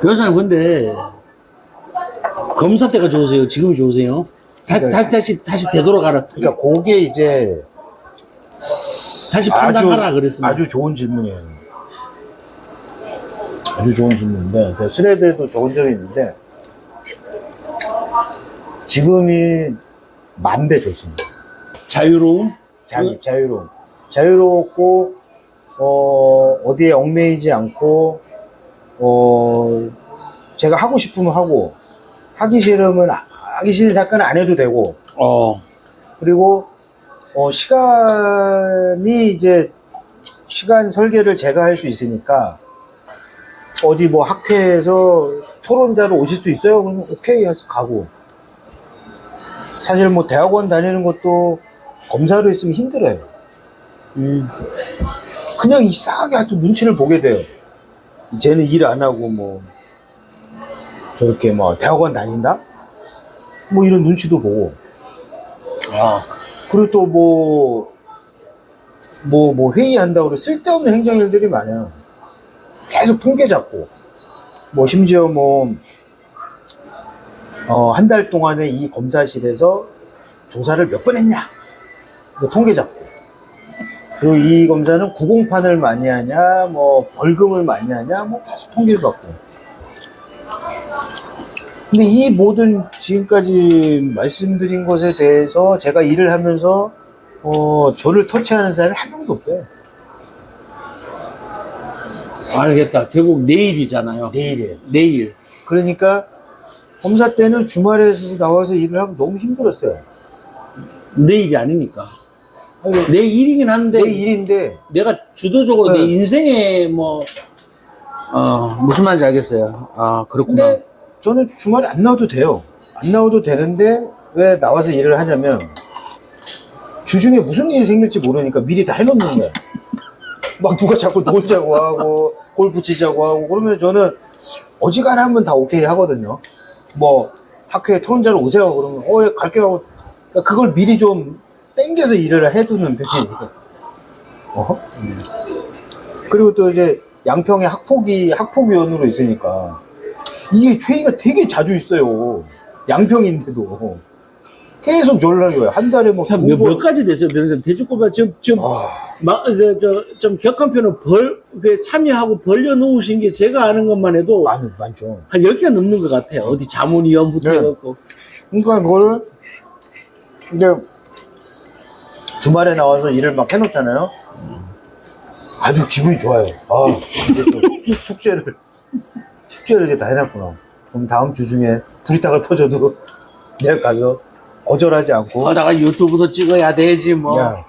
변호사님 근데 검사 때가 좋으세요? 지금이 좋으세요? 다, 네. 다시 다시 다시 되돌아가라. 그러니까 그게 이제 다시 판단하라 그랬습니다. 아주 좋은 질문이에요. 아주 좋은 질문인데 그 스레드에도 좋은 점이 있는데 지금이 만배 좋습니다. 자유로움? 자유, 자유로움. 자유롭고 어, 어디에 얽매이지 않고 어, 제가 하고 싶으면 하고 하기 싫으면 아- 하기 싫은 사건은 안 해도 되고 어. 그리고 어, 시간이 이제 시간 설계를 제가 할 수 있으니까 어디 뭐 학회에서 토론자로 오실 수 있어요? 그러면 오케이 해서 가고 사실 뭐 대학원 다니는 것도 검사로 있으면 힘들어요. 음. 그냥 이상하게 아주 눈치를 보게 돼요. 쟤는 일 안 하고 뭐 저렇게 뭐 대학원 다닌다? 뭐 이런 눈치도 보고 아. 그리고 또 뭐, 뭐, 뭐 회의한다고 그래 쓸데없는 행정일들이 많아요. 계속 통계 잡고, 뭐 심지어 뭐, 어, 한 달 동안에 이 검사실에서 조사를 몇 번 했냐? 이거 통계 잡고. 그리고 이 검사는 구공판을 많이 하냐, 뭐 벌금을 많이 하냐, 뭐 계속 통계를 받고. 근데 이 모든 지금까지 말씀드린 것에 대해서 제가 일을 하면서 어, 저를 터치하는 사람이 한 명도 없어요. 알겠다. 결국 내일이잖아요. 내일이에요. 내일. 그러니까 검사 때는 주말에 나와서 일을 하면 너무 힘들었어요. 내일이 아니니까. 아니, 내 일이긴 한데 내 일인데 내가 주도적으로 네. 내 인생에 뭐 어, 무슨 말인지 알겠어요. 아, 그렇구나. 근데 저는 주말에 안 나와도 돼요. 안 나와도 되는데 왜 나와서 일을 하냐면 주중에 무슨 일이 생길지 모르니까 미리 다 해놓는 거예요. 막 누가 자꾸 놀자고 하고 골프 치자고 하고 그러면 저는 어지간하면 다 오케이 하거든요. 뭐 학교에 토론자로 오세요 그러면 어 예, 갈게요 하고 그러니까 그걸 미리 좀 땡겨서 일을 해두는 편이에요. 어? 그리고 또 이제 양평에 학폭이 학폭위원으로 있으니까 이게 회의가 되게 자주 있어요. 양평인데도 계속 연락이 와요. 한 달에 뭐 참, 두 몇, 번. 몇 가지 됐어요, 변호사님. 꼽아 지금, 지금, 아, 막, 그, 저, 좀 격한 표는 벌, 그 참여하고 벌려놓으신 게 제가 아는 것만 해도 많, 많죠. 한 10개가 넘는 것 같아요. 어디 자문위원부터 네. 해갖고. 그러니까 그거를 이제 주말에 나와서 일을 막 해놓잖아요. 아주 기분이 좋아요. 아, 숙제를 숙제를 이제 다 해놨구나. 그럼 다음 주 중에 불이 다가 터져도 내가 가서 거절하지 않고 거다가 유튜브도 찍어야 되지, 뭐. 야,